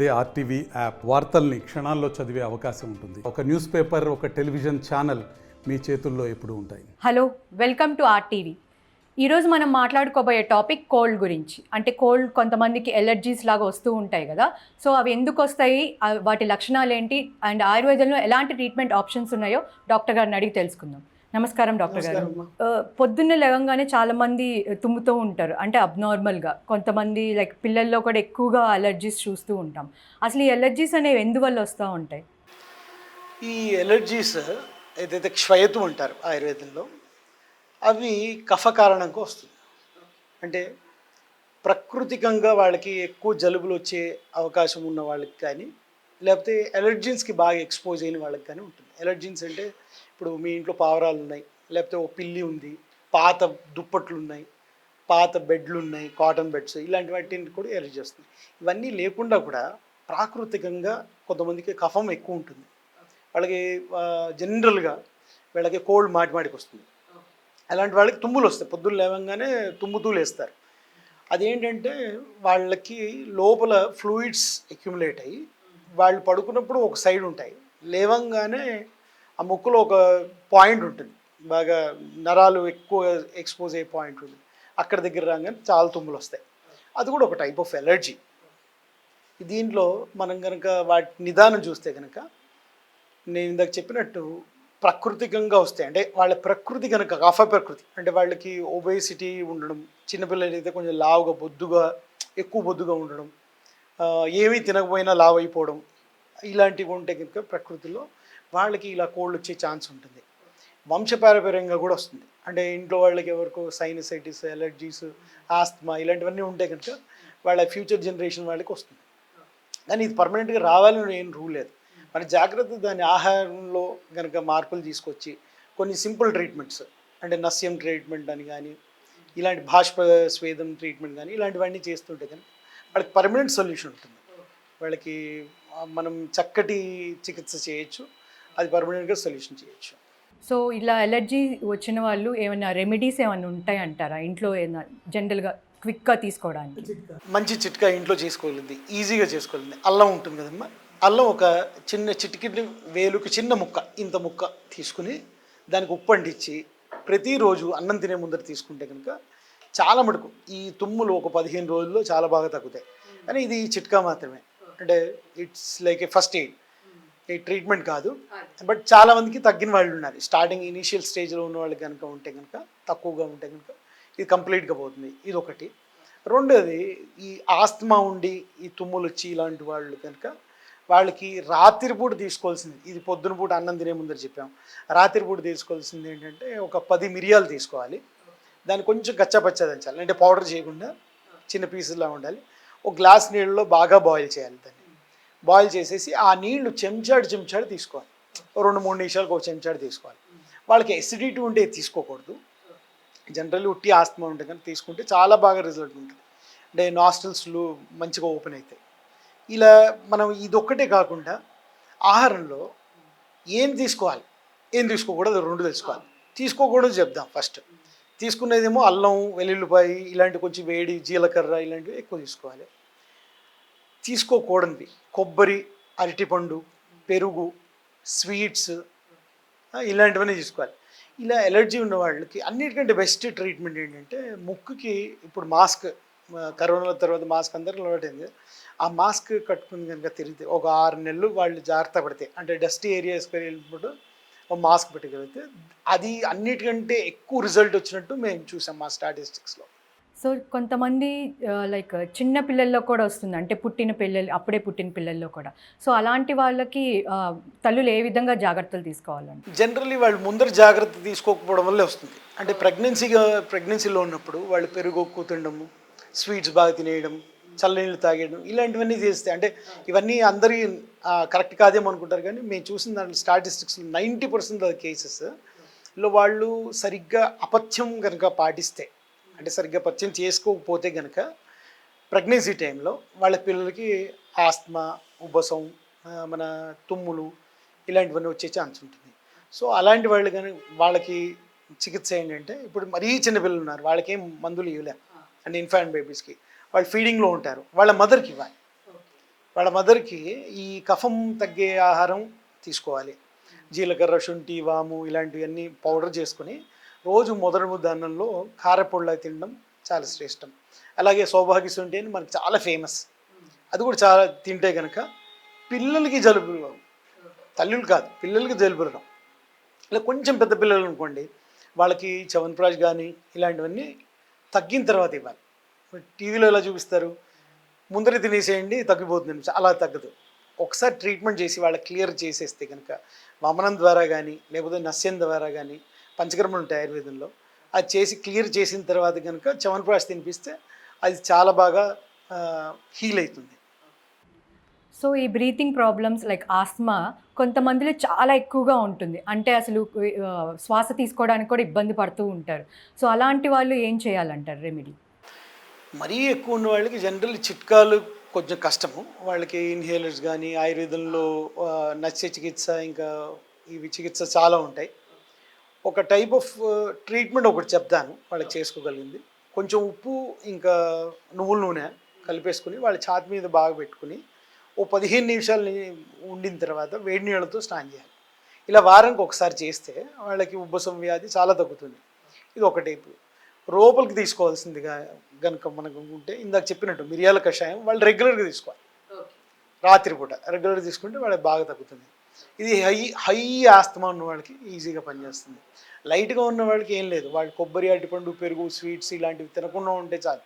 అదే RTV app వార్తల్ని క్షణాల్లో చదివే అవకాశం ఉంటుంది. ఒక న్యూస్ పేపర్ ఒక టెలివిజన్ ఛానల్ మీ చేతుల్లో ఎప్పుడు ఉంటాయి. Hello welcome to RTV. ఈరోజు మనం మాట్లాడుకోబోయే టాపిక్ కోల్డ్ గురించి. అంటే కోల్డ్ కొంతమందికి ఎలర్జీస్ లాగా వస్తూ ఉంటాయి కదా. సో అవి ఎందుకు వస్తాయి? వాటి లక్షణాలు ఏంటి అండ్ ఆయుర్వేదంలో ఎలాంటి ట్రీట్మెంట్ ఆప్షన్స్ ఉన్నాయో డాక్టర్ గారిని అడిగి తెలుసుకుందాం. నమస్కారం డాక్టర్ గారు. పొద్దున్నే లేవగానే చాలా మంది తుమ్ముతూ ఉంటారు. అంటే అబ్నార్మల్గా. కొంతమంది లైక్ పిల్లల్లో కూడా ఎక్కువగా అలర్జీస్ చూస్తూ ఉంటాం. అసలు ఈ ఎలర్జీస్ అనేవి ఎందువల్ల వస్తూ ఉంటాయి? ఈ ఎలర్జీస్ ఏదైతే క్షయతు అంటారు ఆయుర్వేదంలో అవి కఫ కారణంగా వస్తుంది. అంటే ప్రకృతికంగా వాళ్ళకి ఎక్కువ జలుబులు వచ్చే అవకాశం ఉన్న వాళ్ళకి కానీ లేకపోతే ఎలర్జీన్స్కి బాగా ఎక్స్పోజ్ అయిన వాళ్ళకి కానీ ఉంటుంది. ఎలర్జీన్స్ అంటే ఇప్పుడు మీ ఇంట్లో పావురాలు ఉన్నాయి లేకపోతే ఓ పిల్లి ఉంది పాత దుప్పట్లు ఉన్నాయి పాత బెడ్లు ఉన్నాయి కాటన్ బెడ్స్ ఇలాంటి వాటిని కూడా ఎలర్జీ వస్తుంది ఇవన్నీ లేకుండా కూడా ప్రాకృతికంగా కొంతమందికి కఫం ఎక్కువ ఉంటుంది. వాళ్ళకి జనరల్గా వీళ్ళకి కోల్డ్ మాటి మాటికి వస్తుంది. అలాంటి వాళ్ళకి తుమ్ములు వస్తాయి. పొద్దున్న లేవగానే తుమ్ముతూ లేస్తారు అదేంటంటే వాళ్ళకి లోపల ఫ్లూయిడ్స్ అక్యుములేట్ అయ్యి వాళ్ళు పడుకున్నప్పుడు ఒక సైడ్ ఉంటాయి. లేవంగానే ఆ ముక్కులో ఒక పాయింట్ ఉంటుంది. బాగా నరాలు ఎక్కువ ఎక్స్పోజ్ అయ్యే పాయింట్ ఉంటుంది. అక్కడ దగ్గర రాగానే చాలా తుమ్ములు వస్తాయి. అది కూడా ఒక టైప్ ఆఫ్ ఎలర్జీ దీంట్లో మనం కనుక వాటి నిదానం చూస్తే కనుక నేను ఇందాక చెప్పినట్టు ప్రకృతికంగా వస్తాయి. అంటే వాళ్ళ ప్రకృతి కనుక కఫ ప్రకృతి. అంటే వాళ్ళకి ఒబేసిటీ ఉండడం చిన్నపిల్లలు అయితే కొంచెం లావుగా బొద్దుగా ఎక్కువ బొద్దుగా ఉండడం ఏమీ తినకపోయినా లావు అయిపోవడం ఇలాంటివి ఉంటే కనుక ప్రకృతిలో వాళ్ళకి ఇలా కోల్డ్ వచ్చే ఛాన్స్ ఉంటుంది. వంశపారపర్యంగా కూడా వస్తుంది. అంటే ఇంట్లో వాళ్ళకి ఎవరికో సైనసైటిస్ ఎలర్జీస్ ఆస్తమా ఇలాంటివన్నీ ఉంటే కనుక వాళ్ళ ఫ్యూచర్ జనరేషన్ వాళ్ళకి వస్తుంది. కానీ ఇది పర్మనెంట్గా రావాలని ఏం రూల్ లేదు. మన జాగ్రత్త దాని ఆహారంలో కనుక మార్పులు తీసుకొచ్చి కొన్ని సింపుల్ ట్రీట్మెంట్స్ అంటే నస్యం ట్రీట్మెంట్ అని కానీ ఇలాంటి భాష్ప స్వేదం ట్రీట్మెంట్ కానీ ఇలాంటివన్నీ చేస్తుంటే కానీ వాళ్ళకి పర్మనెంట్ సొల్యూషన్ ఉంటుంది. వాళ్ళకి మనం చక్కటి చికిత్స చేయొచ్చు. అది పర్మనెంట్గా సొల్యూషన్ చేయొచ్చు. సో ఇలా ఎలర్జీ వచ్చిన వాళ్ళు ఏమైనా రెమెడీస్ ఏమైనా ఉంటాయి అంటారా? ఇంట్లో ఏమైనా జనరల్గా క్విక్గా తీసుకోవడానికి? మంచి చిట్కా ఇంట్లో చేసుకోగలిగింది ఈజీగా చేసుకోగలిగింది. అల్లం ఉంటుంది కదమ్మా. అల్లం ఒక చిన్న చిటికి వేలుకి చిన్న ముక్క ఇంత ముక్క తీసుకుని దానికి ఉప్పు అంటించి ప్రతిరోజు అన్నం తినే ముందర తీసుకుంటే కనుక చాలా మటుకు ఈ తుమ్ములు ఒక పదిహేను రోజుల్లో చాలా బాగా తగ్గుతాయి. కానీ ఇది చిట్కా మాత్రమే. అంటే it's like a first aid ఈ ట్రీట్మెంట్ కాదు. బట్ చాలా మందికి తగ్గిన వాళ్ళు ఉన్నారు. స్టార్టింగ్ ఇనీషియల్ స్టేజ్లో ఉన్న వాళ్ళకి కనుక ఉంటే కనుక తక్కువగా ఉంటే కనుక ఇది కంప్లీట్గా పోతుంది. ఇది ఒకటి రెండోది ఈ ఆస్తమా ఉండి ఈ తుమ్ములు వచ్చి ఇలాంటి వాళ్ళు కనుక వాళ్ళకి రాత్రిపూట తీసుకోవాల్సింది. ఇది పొద్దున పూట అన్నం తినే ముందర చెప్పాం. రాత్రిపూట తీసుకోవాల్సింది ఏంటంటే ఒక పది మిరియాలు తీసుకోవాలి. దాన్ని కొంచెం గచ్చపచ్చ దంచాలి. అంటే పౌడర్ చేయకుండా చిన్న పీసులా ఉండాలి. ఒక గ్లాస్ నీళ్ళలో బాగా బాయిల్ చేయాలి దాన్ని. బాయిల్ చేసేసి ఆ నీళ్ళు చెంచాడు చెంచాడు తీసుకోవాలి. రెండు మూడు నిమిషాలకు ఒక చెంచాడు తీసుకోవాలి. వాళ్ళకి ఎసిడిటీ ఉంటే తీసుకోకూడదు. జనరల్లీ ఉట్టి ఆస్తమా ఉంటుంది కానీ తీసుకుంటే చాలా బాగా రిజల్ట్ ఉంటుంది. అంటే నాస్టల్స్లు మంచిగా ఓపెన్ అవుతాయి. ఇలా మనం ఇదొక్కటే కాకుండా ఆహారంలో ఏం తీసుకోవాలి? ఏం తీసుకోకూడదు? రెండు తెలుసుకోవాలి. తీసుకోకూడదు చెప్దాం ఫస్ట్ తీసుకునేదేమో అల్లం వెల్లుల్లిపాయ ఇలాంటి కొంచెం వేడి జీలకర్ర ఇలాంటివి ఎక్కువ తీసుకోవాలి. తీసుకోకూడనివి. కొబ్బరి అరటిపండు పెరుగు స్వీట్స్ ఇలాంటివన్నీ తీసుకోవాలి. ఇలా ఎలర్జీ ఉన్న వాళ్ళకి అన్నిటికంటే బెస్ట్ ట్రీట్మెంట్ ఏంటంటే ముక్కుకి ఇప్పుడు మాస్క్ కరోనా తర్వాత మాస్క్ అందరికీ అలవాటైంది. ఆ మాస్క్ కట్టుకుని కనుక తిరిగితే ఒక ఆరు నెలలు వాళ్ళు జాగ్రత్త పడితే అంటే డస్టీ ఏరియాస్కి వెళ్ళినప్పుడు ఒక మాస్క్ పెట్టగలిగితే అది అన్నిటికంటే ఎక్కువ రిజల్ట్ వచ్చినట్టు మేము చూసాం మా స్టాటిస్టిక్స్లో. సో కొంతమంది లైక్ చిన్న పిల్లల్లో కూడా వస్తుంది. అంటే పుట్టిన పిల్లలు అప్పుడే పుట్టిన పిల్లల్లో కూడా. సో అలాంటి వాళ్ళకి తల్లులు ఏ విధంగా జాగ్రత్తలు తీసుకోవాలండి? జనరల్లీ వాళ్ళు ముందర జాగ్రత్త తీసుకోకపోవడం వల్లే వస్తుంది. అంటే ప్రెగ్నెన్సీగా ప్రెగ్నెన్సీలో ఉన్నప్పుడు వాళ్ళు పెరుగు తినడము స్వీట్స్ బాగా తినేయడం చల్లనీళ్ళు తాగేయడం ఇలాంటివన్నీ చేస్తే అంటే ఇవన్నీ అందరి కరెక్ట్ కాదేమో అనుకుంటారు కానీ మేము చూసిన దాంట్లో స్టాటిస్టిక్స్ నైంటీ పర్సెంట్ ఆఫ్ కేసెస్లో వాళ్ళు సరిగ్గా అపథ్యం కనుక పాటిస్తే అంటే సరిగ్గా పథ్యం చేసుకోకపోతే కనుక ప్రెగ్నెన్సీ టైంలో వాళ్ళ పిల్లలకి ఆస్తమా ఉబ్బసం మన తుమ్ములు ఇలాంటివన్నీ వచ్చే ఛాన్స్ ఉంటుంది. సో అలాంటి వాళ్ళు కానీ వాళ్ళకి చికిత్స ఏంటంటే ఇప్పుడు మరీ చిన్న పిల్లలు ఉన్నారు వాళ్ళకి ఏం మందులు ఇవ్వలే. అంటే ఇన్ఫాంట్ బేబీస్కి. వాళ్ళు ఫీడింగ్లో ఉంటారు. వాళ్ళ మదర్కి ఇవ్వాలి. వాళ్ళ మదర్కి ఈ కఫం తగ్గే ఆహారం తీసుకోవాలి. జీలకర్ర శుంఠి వాము ఇలాంటివన్నీ పౌడర్ చేసుకొని రోజు మొదటి ముద్ద అన్నంలో కారపొళ్ళ తినడం చాలా శ్రేష్టం. అలాగే సౌభాగ్య శుంఠి అని మనకి చాలా ఫేమస్ అది కూడా చాలా తింటే కనుక పిల్లలకి జలుబు తల్లులు కాదు పిల్లలకి జలుబు రావడం ఇలా కొంచెం పెద్ద పిల్లలు అనుకోండి వాళ్ళకి చవన్ప్రాష్ కానీ ఇలాంటివన్నీ తగ్గిన తర్వాత ఇవ్వాలి. టీవీలో ఎలా చూపిస్తారు? ముందర తినేసేయండి తగ్గిపోతుంది అలా తగ్గదు. ఒకసారి ట్రీట్మెంట్ చేసి వాళ్ళకి క్లియర్ చేసేస్తే కనుక వమనం ద్వారా కానీ లేకపోతే నస్యం ద్వారా కానీ పంచకర్మలు ఉంటాయి ఆయుర్వేదంలో. అది చేసి క్లియర్ చేసిన తర్వాత కనుక చవన్ప్రాష్ తినిపిస్తే అది చాలా బాగా హీల్ అవుతుంది. సో ఈ బ్రీతింగ్ ప్రాబ్లమ్స్ లైక్ ఆస్మా కొంతమందిలో చాలా ఎక్కువగా ఉంటుంది. అంటే అసలు శ్వాస తీసుకోవడానికి కూడా ఇబ్బంది పడుతూ ఉంటారు. సో అలాంటి వాళ్ళు ఏం చేయాలంటారు రెమెడీ? మరీ ఎక్కువ ఉన్న వాళ్ళకి జనరల్ చిట్కాలు కొంచెం కష్టము. వాళ్ళకి ఇన్హేలర్స్ కానీ ఆయుర్వేదంలో నస్య చికిత్స ఇంకా ఇవి చికిత్స చాలా ఉంటాయి. ఒక టైప్ ఆఫ్ ట్రీట్మెంట్ ఒకటి చెప్తాను వాళ్ళకి చేసుకోగలిగింది. కొంచెం ఉప్పు ఇంకా నువ్వుల నూనె కలిపేసుకుని వాళ్ళ ఛాతి మీద బాగా పెట్టుకుని ఓ పదిహేను నిమిషాలు ఉండిన తర్వాత వేడి నీళ్ళతో స్నానం చేయాలి. ఇలా వారానికి ఒకసారి చేస్తే వాళ్ళకి ఉబ్బసం వ్యాధి చాలా తగ్గుతుంది. ఇది ఒక టైపు. లోపలికి తీసుకోవాల్సిందిగా గనుక మనకు ఉంటే ఇందాక చెప్పినట్టు మిరియాల కషాయం వాళ్ళు రెగ్యులర్గా తీసుకోవాలి. రాత్రిపూట రెగ్యులర్గా తీసుకుంటే వాళ్ళకి బాగా తగ్గుతుంది. ఇది హై హై ఆస్తమా ఉన్న వాళ్ళకి ఈజీగా పనిచేస్తుంది. లైట్గా ఉన్న వాళ్ళకి ఏం లేదు. వాళ్ళు కొబ్బరి అరటిపండు పెరుగు స్వీట్స్ ఇలాంటివి తినకుండా ఉంటే చాలు.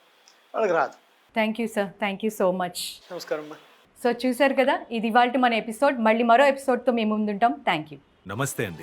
వాళ్ళకి రాదు. Thank you sir thank you so much నమస్కారం అమ్మా. సో చూశారు కదా ఇది ఇవాళ మన ఎపిసోడ్. మళ్ళీ మరో ఎపిసోడ్తో మేము ముందుంటాం. థ్యాంక్ యూ నమస్తే అండి.